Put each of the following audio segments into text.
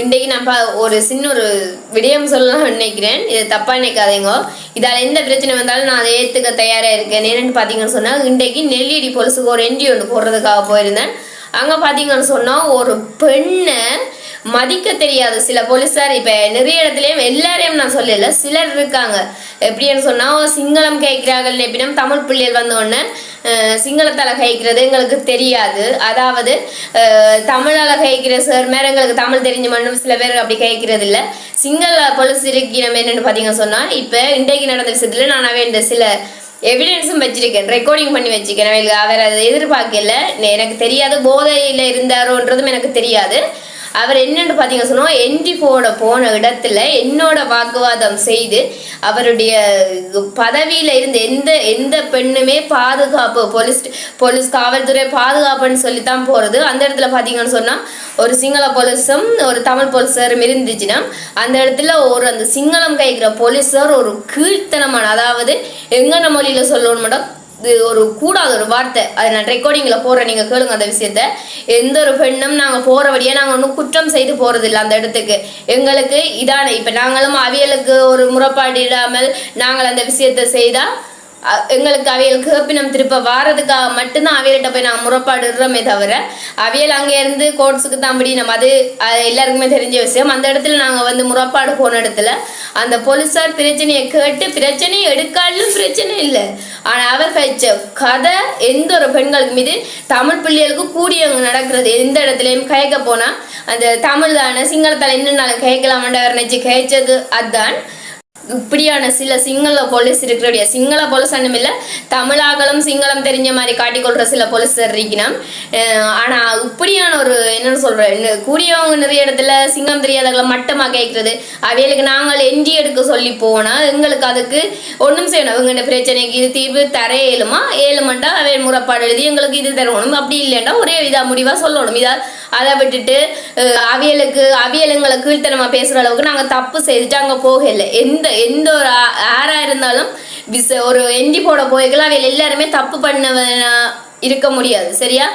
இன்றைக்கு நான் பா- ஒரு சின்ன ஒரு விடயம் சொல்லலாம் நினைக்கிறேன். இது தப்பாக நினைக்காதீங்க. இதால் எந்த பிரச்சனை வந்தாலும் நான் அதை ஏற்றுக்க தயாராக இருக்கேன். என்னென்னு பார்த்தீங்கன்னு சொன்னால் இன்றைக்கு நெல்லியடி பொலிசுக்கு ஒரு என்டி ஒன்று போடுறதுக்காக போயிருந்தேன். அங்கே பார்த்தீங்கன்னு சொன்னால் ஒரு பெண்ணை மதிக்க தெரியாது. சில போலீஸார் இப்போ நிறைய இடத்துலையும் எல்லாரையும் நான் சொல்லல சிலர் இருக்காங்க. எப்படின்னு சொன்னால் சிங்களம் கேட்கிறார்கள் எப்படின்னா தமிழ் பிள்ளைகள் வந்த உடனே அஹ், சிங்களத்தால கைக்கிறது எங்களுக்கு தெரியாது. அதாவது தமிழால் தமிழால கைக்கிற சார் மேலே எங்களுக்கு தமிழ் தெரிஞ்ச மட்டும் சில பேர் அப்படி கைக்கிறது இல்லை. சிங்கள பொலிஸ் இருக்கிற என்னென்னு பார்த்தீங்கன்னு சொன்னால் இப்போ இன்றைக்கு நடந்த விஷயத்தில் நான் வேண்ட சில எவிடன்ஸும் வச்சிருக்கேன். ரெக்கார்டிங் பண்ணி வச்சுருக்கேன். அவர் அதை எதிர்பார்க்கல. எனக்கு தெரியாது போதையில் இருந்தாரோன்றதும் எனக்கு தெரியாது. அவர் என்னென்னு பார்த்தீங்க சொன்னால் என்டிஃபோட போன இடத்துல என்னோட வாக்குவாதம் செய்து அவருடைய பதவியில் இருந்து எந்த எந்த பெண்ணுமே பாதுகாப்பு போலீஸ் போலீஸ் காவல்துறை பாதுகாப்புன்னு சொல்லி தான் போகிறது அந்த இடத்துல பார்த்தீங்கன்னு சொன்னால் ஒரு சிங்கள போலீஸும் ஒரு தமிழ் போலீஸரும் இருந்துச்சுன்னா அந்த இடத்துல ஒரு அந்த சிங்களம் கைக்கிற போலீஸர் ஒரு கீழ்த்தனமான அதாவது எங்கன மொழியில் சொல்லணும் மேடம் இது ஒரு கூடாத ஒரு வார்த்தை. அதை நான் ரெக்கார்டிங்கில் போடுறேன். நீங்கள் கேளுங்க அந்த விஷயத்த. எந்த ஒரு பெண்ணும் நாங்கள் போகிற வழியாக நாங்கள் ஒன்றும் குற்றம் செய்து போகிறதில்ல அந்த இடத்துக்கு. எங்களுக்கு இதான. இப்போ நாங்களும் அவியலுக்கு ஒரு முறைப்பாடு இல்லாமல் நாங்கள் அந்த விஷயத்தை செய்தால் எங்களுக்கு அவியல் கேப்பினம் திருப்ப வாரதுக்காக மட்டும்தான் அவியல்கிட்ட போய் நாங்கள் முறைப்பாடுறோமே தவிர அவியல் அங்கே இருந்து தான் அப்படி நம்ம அது எல்லாருக்குமே தெரிஞ்ச விஷயம். அந்த இடத்துல நாங்கள் வந்து முறைப்பாடு போன இடத்துல அந்த போலீஸார் பிரச்சனையை கேட்டு பிரச்சனையை எடுக்காலும் பிரச்சனை இல்லை. ஆனால் அவர் கழிச்ச கதை எந்த ஒரு பெண்களுக்கு மீது தமிழ் பிள்ளைகளுக்கு கூடியவங்க நடக்கிறது. எந்த இடத்துலையும் கயக்க போனால் அந்த தமிழ் தானே சிங்களத்தால் என்னென்னாலும் கேட்கலாமன்ற நினச்சி கேட்சது அதுதான் இப்படியான சில சிங்கள போலீஸ் இருக்கிற சிங்கள போலீஸ் ஒன்றும் இல்லை சிங்களம் தெரிஞ்ச மாதிரி காட்டிக்கொள்கிற சில போலீஸ் இருக்கணும். ஆனால் இப்படியான ஒரு என்னென்னு சொல்கிறேன் கூடியவங்க நிறைய இடத்துல சிங்கம் தெரியாதவங்களை மட்டமாக கேட்கறது அவைகளுக்கு நாங்கள் எஞ்சி எடுக்க சொல்லி போனால் எங்களுக்கு அதுக்கு ஒன்றும் செய்யணும். இவங்க பிரச்சனைக்கு இது தீர்வு தர ஏழுமா? ஏழுமண்டா அவை முறைப்பாடு எழுதி எங்களுக்கு இது தரணும். அப்படி இல்லைன்னா ஒரே இதாக முடிவாக சொல்லணும். இதாக அதை விட்டுட்டு அஹ், அவியலுக்கு அவியலுங்களை கீழ்த்தனமா பேசுற அளவுக்கு நாங்க தப்பு செய்துட்டு அங்க போகல எந்த எந்த ஒரு ஆ- யாரா இருந்தாலும் விச ஒரு எண்டி போட போய்க்கலாம் அவையில் எல்லாருமே தப்பு பண்ண இருக்க முடியாது சரியா?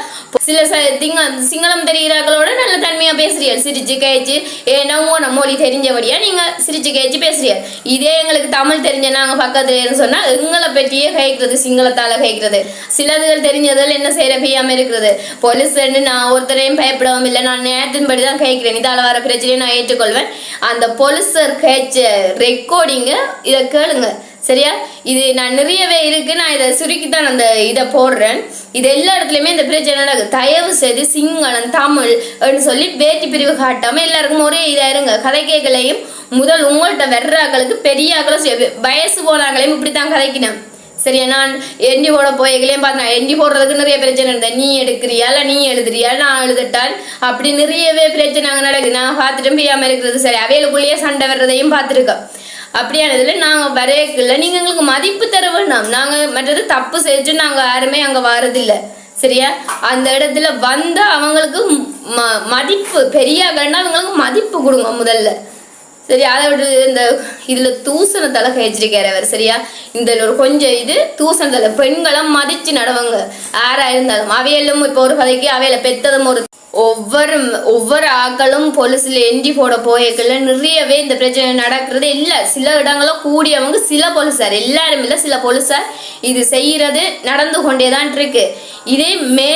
சில ச திங்க சிங்களம் தெரிகிறார்களோட நல்ல தன்மையா பேசுறீர்கள். சிரிச்சு கேச்சு ஏன்னா உங்க மொழி தெரிஞ்சபடியா நீங்க சிரிச்சு கேச்சு பேசுறீங்க இதே எங்களுக்கு தமிழ் தெரிஞ்ச நாங்க பக்கத்துலன்னு சொன்னா எங்களை பற்றியே கேட்கறது சிங்களத்தால கேட்கறது. சிலதுகள் தெரிஞ்சதில் என்ன செய்யற பெய்யாமல் இருக்கிறது? போலீஸ் நான் ஒருத்தரையும் பயப்படவும் இல்லை. நான் நேரத்தின்படி தான் கேட்கிறேன். இதால வர பிரச்சனையை நான் ஏற்றுக்கொள்வேன். அந்த போலீஸர் கேச்ச ரெக்கார்டிங்க இதை கேளுங்க. சரியா? இது நான் நிறையவே இருக்கு. நான் இதை சுருக்கி தான் அந்த இதை போடுறேன். இது எல்லா இடத்துலையுமே இந்த பிரச்சனை நடக்குது தயவு செய்து சிங்களம் தமிழ் அப்படின்னு சொல்லி வேட்டி பிரிவு காட்டாம எல்லாருக்கும் ஒரே இதா இருங்க. கதை கேட்கலையும் முதல் உங்கள்கிட்ட வர்றாக்களுக்கு பெரிய ஆக்களும் வயசு போனாங்களையும் இப்படி தான் கதைக்கினேன் சரியா? நான் எண்டி போட போய்களையும் பார்த்தா எண்டி போடுறதுக்கு நிறைய பிரச்சனை இருந்தேன் நீ எடுக்கிறியா இல்லை நீ எழுதுறியா நான் எழுதிட்டால் அப்படி நிறையவே பிரச்சனை அங்கே நடக்குது. நான் பார்த்துட்டும் பிரியாமல் இருக்கிறது. சரி அவைகளுக்குள்ளேயே சண்டை வர்றதையும் பார்த்துருக்கேன் அப்படியானதுல நாங்கள் வரையக்குள்ள நீங்கள் எங்களுக்கு மதிப்பு தர வேண்டாம் நாங்கள் மற்றது தப்பு செஞ்சு நாங்கள் யாருமே அங்கே வரதில்லை. சரியா? அந்த இடத்துல வந்து அவங்களுக்கு ம மதிப்பு பெரிய கண்டா அவங்களுக்கு மதிப்பு கொடுங்க முதல்ல. சரி அதை விட்டு இந்த இதில் தூசணத்தால கழிச்சிருக்காரு அவர் சரியா? இந்த ஒரு கொஞ்சம் இது தூசணத்தலை பெண்களும் மதிச்சு நடவங்க. யாரா இருந்தாலும். அவையெல்லாம் இப்போ ஒரு கதைக்கு அவையில பெத்ததும் ஒரு ஒவ்வொரு ஒவ்வொரு ஆக்களும் போலீஸ்ல எண்டி போட போயக்கல நிறையவே இந்த பிரச்சனை நடக்கிறது. இல்லை சில இடங்களும் கூடியவங்க சில போலீஸார். எல்லாரும் இல்லை சில போலீஸார் இது செய்கிறது நடந்து கொண்டே தான் இருக்கு. இதே மே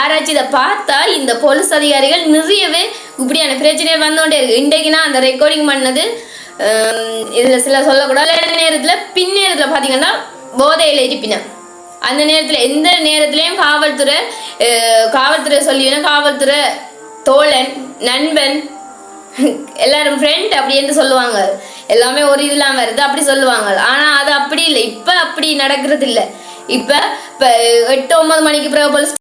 ஆராய்ச்சி இதை பார்த்தா இந்த போலீஸ் அதிகாரிகள் நிறையவே இப்படியான பிரச்சனை வந்தோண்டே இருக்கு. இன்றைக்கு நான் அந்த ரெக்கார்டிங் பண்ணது இதில் இதுல சில சொல்லக்கூடாது. நேரத்துல நேரத்தில் பாத்தீங்கன்னா போதையில இருப்பினேன். அந்த நேரத்துல எந்த நேரத்துலயும் காவல்துறை காவல்துறை சொல்லினா காவல்துறை தோழன் நண்பன் எல்லாரும் ஃப்ரெண்ட் அப்படி என்று சொல்லுவாங்க. எல்லாமே ஒரு இதெல்லாம் வருது அப்படி சொல்லுவாங்க. ஆனா அது அப்படி இல்லை. இப்ப அப்படி நடக்கிறது இல்லை. இப்ப இப்ப எட்டு ஒன்பது மணிக்கு பிறகு போலீஸ்